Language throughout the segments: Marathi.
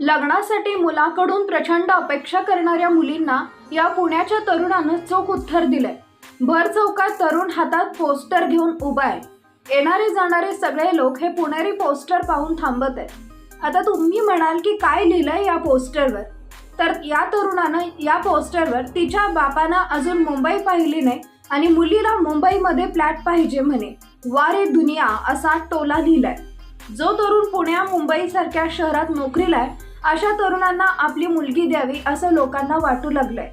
लग्नासाठी मुलाकडून प्रचंड अपेक्षा करणाऱ्या मुलींना या पुण्याच्या तरुणानं चोख उत्तर दिलंय. भर चौकात तरुण हातात पोस्टर घेऊन उभा आहे. येणारे जाणारे सगळे लोक हे पुणेरी पोस्टर पाहून थांबत आहेत. आता तुम्ही म्हणाल की काय लिहिलंय या पोस्टरवर? तर या तरुणानं या पोस्टरवर तिच्या बापानं अजून मुंबई पाहिली नाही आणि मुलीला मुंबईमध्ये फ्लॅट पाहिजे म्हणे. वारे दुनिया असा टोला लिहिलाय. जो तरुण पुण्या मुंबई सारख्या शहरात नोकरीला आहे अशा तरुणांना आपली मुलगी द्यावी असं लोकांना वाटू लागलंय.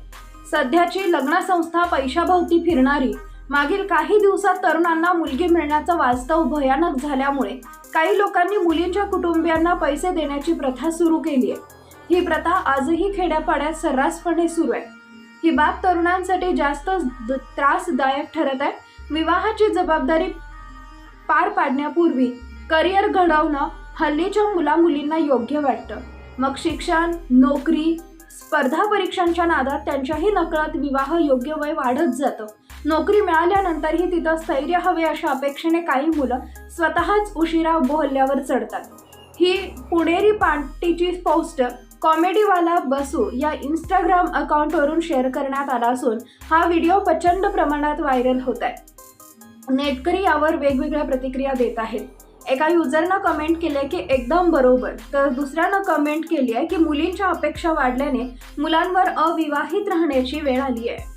सध्याची लग्नसंस्था पैशाभोवती फिरणारी मागील काही दिवसात तरुणांना मुलगी मिळण्याचं वास्तव भयानक झाल्यामुळे काही लोकांनी मुलींच्या कुटुंबियांना पैसे देण्याची प्रथा सुरू केली आहे. ही प्रथा आजही खेड्यापाड्यात सर्रासपणे सुरू आहे. ही बाब तरुणांसाठी जास्त त्रासदायक ठरत आहे. विवाहाची जबाबदारी पार पाडण्यापूर्वी करिअर घडवणं हल्लीच्या मुला मुलींना योग्य वाटतं. मग शिक्षण नोकरी स्पर्धा परीक्षांच्या नादात त्यांच्याही नकळत विवाह योग्य वय वाढत जातं. नोकरी मिळाल्यानंतरही तिथं स्थैर्य हवे अशा अपेक्षेने काही मुलं स्वतःच उशिरा बोहल्यावर चढतात. ही पुणेरी पार्टीची पोस्ट कॉमेडीवाला बसू या इंस्टाग्राम अकाउंटवरून शेअर करण्यात आला असून हा व्हिडिओ प्रचंड प्रमाणात व्हायरल होत आहे. नेटकरी यावर वेगवेगळ्या प्रतिक्रिया देत आहेत. एका युजरनं कमेंट केले की एकदम बरोबर. तर दुसऱ्यानं कमेंट केली आहे की मुलींच्या अपेक्षा वाढल्याने मुलांवर अविवाहित राहण्याची वेळ आली आहे